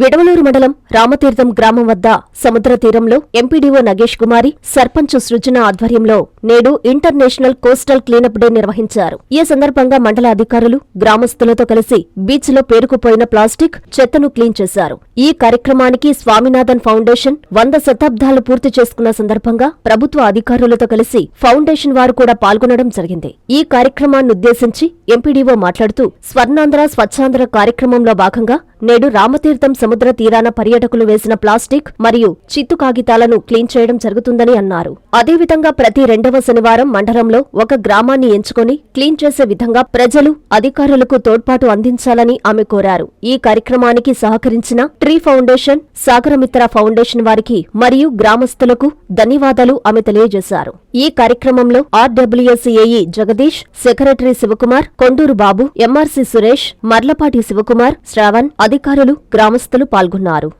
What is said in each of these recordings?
విడవలూరు మండలం రామతీర్థం గ్రామం వద్ద సముద్ర తీరంలో ఎంపీడీఓ నగేష్ కుమారి సర్పంచ్ సృజన ఆధ్వర్యంలో నేడు ఇంటర్నేషనల్ కోస్టల్ క్లీనప్ డే నిర్వహించారు. ఈ సందర్భంగా మండల అధికారులు గ్రామస్తులతో కలిసి బీచ్లో పేరుకుపోయిన ప్లాస్టిక్ చెత్తను క్లీన్ చేశారు. ఈ కార్యక్రమానికి స్వామినాథన్ ఫౌండేషన్ వంద శతాబ్దాలు పూర్తి చేసుకున్న సందర్భంగా ప్రభుత్వ అధికారులతో కలిసి ఫౌండేషన్ వారు కూడా పాల్గొనడం జరిగింది. ఈ కార్యక్రమాన్నుద్దేశించి ఎంపీడీఓ మాట్లాడుతూ స్వర్ణాంధ్ర స్వచ్ఛాంధ్ర కార్యక్రమంలో భాగంగా నేడు రామతీర్థం సముద్ర తీరాన పర్యాటకులు వేసిన ప్లాస్టిక్ మరియు చిత్తు కాగితాలను క్లీన్ చేయడం జరుగుతుందని అన్నారు. అదేవిధంగా ప్రతి రెండవ శనివారం మండలంలో ఒక గ్రామాన్ని ఎంచుకొని క్లీన్ చేసే విధంగా ప్రజలు అధికారులకు తోడ్పాటు అందించాలని ఆమె కోరారు. ఈ కార్యక్రమానికి సహకరించిన ట్రీ ఫౌండేషన్ సాగరమిత్ర ఫౌండేషన్ వారికి మరియు గ్రామస్తులకు ధన్యవాదాలు ఆమె తెలియజేశారు. ఈ కార్యక్రమంలో RWSAE Jagadish secretary Shivakumar Konduru Babu MRC Suresh Marlapati Shivakumar Shravan అధికారులు గ్రామస్తులు పాల్గొన్నారు.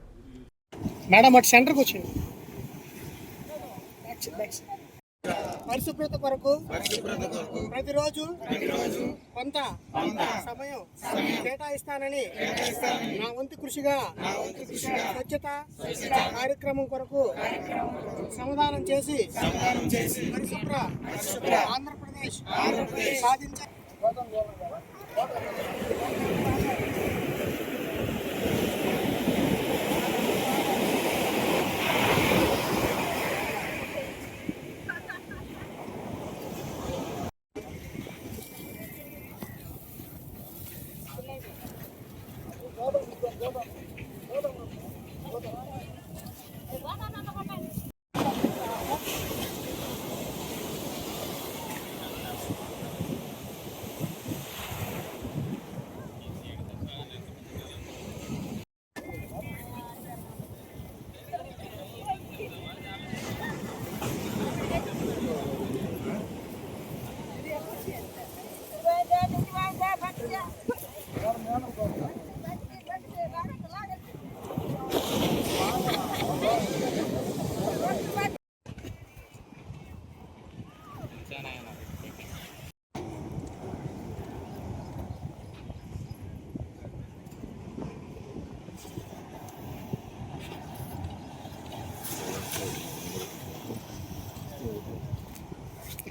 మేడం అటు సెంటర్కి వచ్చింది పరిశుభ్రత కొరకు ప్రతిరోజు కొంత సమయం కేటాయిస్తానని నా వంతు కృషిగా స్వచ్ఛత కార్యక్రమం కొరకు సమాధానం చేసి పరిశుభ్ర ఆంధ్రప్రదేశ్ సాధించ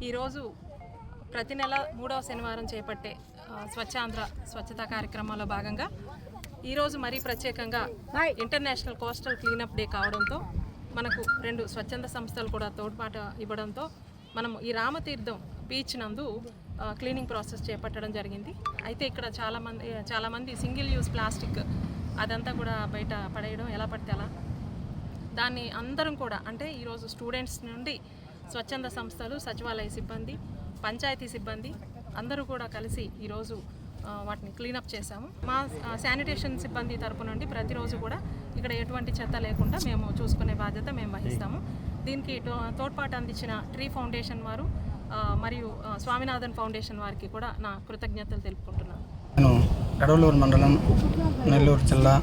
ఈరోజు ప్రతి నెల మూడవ శనివారం చేపట్టే స్వచ్ఛాంధ్ర స్వచ్ఛతా కార్యక్రమాల్లో భాగంగా ఈరోజు మరీ ప్రత్యేకంగా ఇంటర్నేషనల్ కోస్టల్ క్లీనప్ డే కావడంతో మనకు రెండు స్వచ్ఛంద సంస్థలు కూడా తోడ్పాటు ఇవ్వడంతో మనం ఈ రామతీర్థం బీచ్ నందు క్లీనింగ్ ప్రాసెస్ చేపట్టడం జరిగింది. అయితే ఇక్కడ చాలామంది చాలామంది సింగిల్ యూజ్ ప్లాస్టిక్ అదంతా కూడా బయట పడేయడం ఎలా పడితే అలా. దాన్ని అందరం కూడా అంటే ఈరోజు స్టూడెంట్స్ నుండి స్వచ్ఛంద సంస్థలు సచివాలయ సిబ్బంది పంచాయతీ సిబ్బంది అందరూ కూడా కలిసి ఈరోజు వాటిని క్లీనప్ చేశాము. మా శానిటేషన్ సిబ్బంది తరపు నుండి ప్రతిరోజు కూడా ఇక్కడ ఎటువంటి చెత్త లేకుండా మేము చూసుకునే బాధ్యత మేము వహిస్తాము. దీనికి తోడ్పాటు అందించిన ట్రీ ఫౌండేషన్ వారు మరియు స్వామినాథన్ ఫౌండేషన్ వారికి కూడా నా కృతజ్ఞతలు తెలుపుకుంటున్నాను. నేను కడవలూరు మండలం నెల్లూరు జిల్లా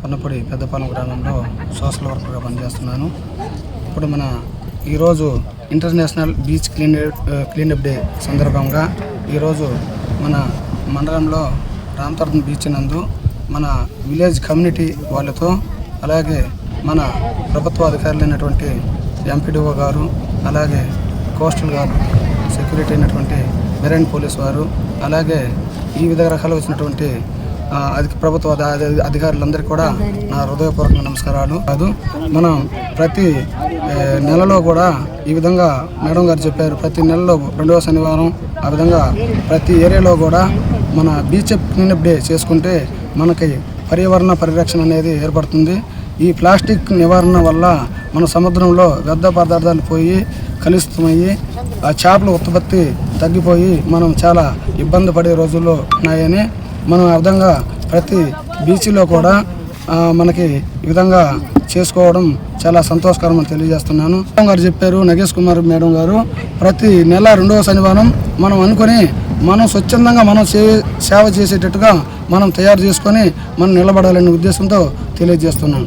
కొన్నపూడి పెద్దపాలెం గ్రామంలో సోషల్ వర్కర్గా పనిచేస్తున్నాను. ఇప్పుడు మన ఈరోజు international beach clean cleanup day సందర్భంగా ఈరోజు మన మండలంలో రామతరణ బీచ్ నందు మన విలేజ్ కమ్యూనిటీ వాళ్ళతో అలాగే మన ప్రభుత్వ అధికారులైనటువంటి ఎంపీడీఓ గారు అలాగే కోస్టల్ గారు సెక్యూరిటీ అయినటువంటి మెరైన్ పోలీస్ వారు అలాగే ఈ వివిధ రకాలు వచ్చినటువంటి అది అధిక ప్రభుత్వ అధికారులందరికీ కూడా నా హృదయపూర్వక నమస్కారాలు. కాదు మనం ప్రతి నెలలో కూడా ఈ విధంగా మేడం గారు చెప్పారు ప్రతి నెలలో రెండవ శనివారం ఆ విధంగా ప్రతి ఏరియాలో కూడా మన బీచ్ క్లీనప్ డే చేసుకుంటే మనకి పర్యావరణ పరిరక్షణ అనేది ఏర్పడుతుంది. ఈ ప్లాస్టిక్ నివారణ వల్ల మన సముద్రంలో వ్యర్థ పదార్థాలు పోయి కలుషితమయ్యి ఆ చేపల ఉత్పత్తి తగ్గిపోయి మనం చాలా ఇబ్బంది పడే రోజుల్లో ఉన్నాయని మనం ఆ విధంగా ప్రతి బీచ్లో కూడా మనకి ఈ విధంగా చేసుకోవడం చాలా సంతోషకరం అని తెలియజేస్తున్నాను గారు చెప్పారు నగేష్ కుమార్ మేడం గారు ప్రతి నెల రెండవ శనివారం మనం అనుకొని మనం స్వచ్ఛందంగా మనం సే- సేవ చేసేటట్టుగా మనం తయారు చేసుకొని మనం నిలబడాలనే ఉద్దేశంతో తెలియజేస్తున్నాను.